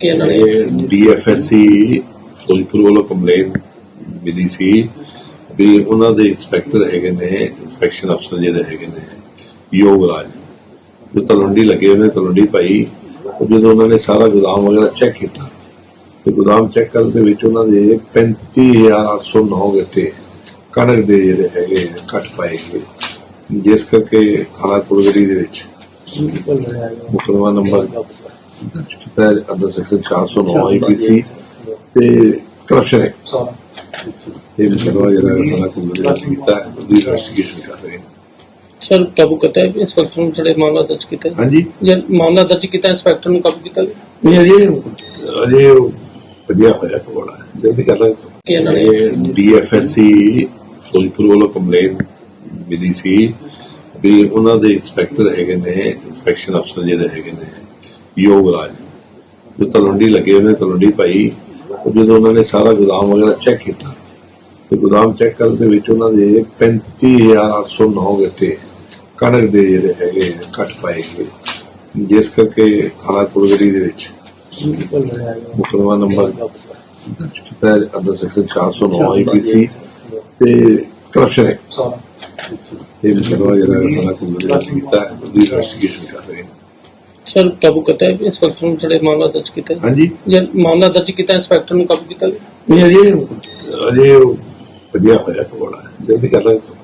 ਇਹ ਡੀਐਫਐਸਸੀ ਫਿਰੋਜ਼ਪੁਰ ਵੱਲੋਂ ਕੰਪਲੇਂਟ ਮਿਲੀ ਸੀ ਵੀ ਉਹਨਾਂ ਦੇ ਇੰਸਪੈਕਟਰ ਹੈਗੇ ਨੇ ਇੰਸਪੈਕਸ਼ਨ ਅਫਸਰ ਜਿਹੜੇ ਹੈਗੇ ਨੇ ਯੋਗ ਰਾਜ ਜੋ ਤਲਵੰਡੀ ਲੱਗੇ ਹੋਏ ਨੇ ਤਲਵੰਡੀ ਭਾਈ ਉਹ ਜਦੋਂ ਉਹਨਾਂ ਨੇ ਸਾਰਾ ਗੋਦਾਮ ਵਗੈਰਾ ਚੈੱਕ ਕੀਤਾ ਤੇ ਗੋਦਾਮ ਚੈੱਕ ਕਰਨ ਦੇ ਵਿੱਚ ਉਹਨਾਂ ਦੇ 35809 ਗੱਟੇ ਕਣਕ ਦੇ ਜਿਹੜੇ ਹੈਗੇ ਘੱਟ ਪਾਏ ਗਏ। ਜਿਸ ਕਰਕੇ ਥਾਣਾ ਕੁਲਗੜੀ ਦੇ ਵਿੱਚ ਮੁਕਦਮਾ ਨੰਬਰ ਦਰਜ ਕੀਤਾ ਹੈ ਅੰਡਰ ਸੈਕਸ਼ਨ 409 ਆਈਪੀਸੀ ਤੇ ਕਰਪਸ਼ਨ ਐਕਟ ਇਹ ਮੁਕਦਮਾ ਜਿਹੜਾ ਹੈ ਥਾਣਾ ਕੁਲਗੜੀ ਦਾ ਕੀਤਾ ਹੈ ਉਹਦੀ ਇਨਵੈਸਟੀਗੇਸ਼ਨ ਕਰ ਰਹੇ ਹਾਂ ਸਰ ਕਾਬੂ ਕੀਤਾ ਹੈ ਇੰਸਪੈਕਟਰ ਨੂੰ ਜਿਹੜੇ ਮਾਮਲਾ ਦਰਜ ਕੀਤਾ ਹੈ? ਹਾਂਜੀ। ਜੇ ਮਾਮਲਾ ਦਰਜ ਕੀਤਾ ਇੰਸਪੈਕਟਰ ਨੂੰ ਕਾਬੂ ਕੀਤਾ ਗਿਆ ਨਹੀਂ ਅਜੇ ਅਜੇ ਉਹ ਵਧੀਆ ਹੋਇਆ ਕੋੜਾ ਜਲਦੀ ਕਰ ਲਾਂਗੇ ਕਿ ਇਹਨਾਂ ਨੇ? ਇਹ ਡੀਐਫਐਸਸੀ ਫਿਰੋਜ਼ਪੁਰ ਵੱਲੋਂ ਕੰਪਲੇਂਟ ਮਿਲੀ ਸੀ ਵੀ ਉਹਨਾਂ ਦੇ ਇੰਸਪੈਕਟਰ ਹੈਗੇ ਨੇ ਇੰਸਪੈਕਸ਼ਨ ਅਫਸਰ ਜਿਹੜੇ ਹੈਗੇ ਨੇ ਯੋਗ ਰਾਜ। ਜੋ ਤਲਵੰਡੀ ਲੱਗੇ ਹੋਏ ਨੇ ਤਲਵੰਡੀ ਭਾਈ ਉਹ ਜਦੋਂ ਉਹਨਾਂ ਨੇ ਸਾਰਾ ਗੋਦਾਮ ਵਗੈਰਾ ਚੈੱਕ ਕੀਤਾ ਤੇ ਗੋਦਾਮ ਚੈੱਕ ਕਰਨ ਦੇ ਵਿੱਚ ਉਹਨਾਂ ਦੇ 35809 ਗੱਟੇ ਕਣਕ ਦੇ ਜਿਹੜੇ ਹੈਗੇ ਘੱਟ ਪਾਏ ਗਏ। ਜਿਸ ਕਰਕੇ ਥਾਣਾ ਕੁਲਗੜੀ ਦੇ ਵਿੱਚ ਮੁਕਦਮਾ ਨੰਬਰ ਦਰਜ ਕੀਤਾ ਹੈ ਅੰਡਰ ਸੈਕਸ਼ਨ 409 ਆਈਪੀਸੀ ਤੇ ਕਰਪਸ਼ਨ ਐਕਟ ਇਹ ਮੁਕਦਮਾ ਜਿਹੜਾ ਹੈ ਥਾਣਾ ਕੁਲਗੜੀ ਦਾ ਕੀਤਾ ਹੈ ਉਹਦੀ ਇਨਵੈਸਟੀਗੇਸ਼ਨ ਕਰ ਹਾਂ ਸਰ ਕਾਬੂ ਕੀਤਾ ਹੈ ਇੰਸਪੈਕਟਰ ਨੂੰ ਜਿਹੜੇ ਮਾਮਲਾ ਦਰਜ ਕੀਤਾ ਹੈ? ਹਾਂਜੀ। ਜੇ ਮਾਮਲਾ ਦਰਜ ਕੀਤਾ ਇੰਸਪੈਕਟਰ ਨੂੰ ਕਾਬੂ ਕੀਤਾ ਗਿਆ ਨਹੀਂ ਅਜੇ ਅਜੇ ਵਧੀਆ ਹੋਇਆ ਕੋੜਾ ਜਲਦੀ ਕਰ ਲਾਂਗੇ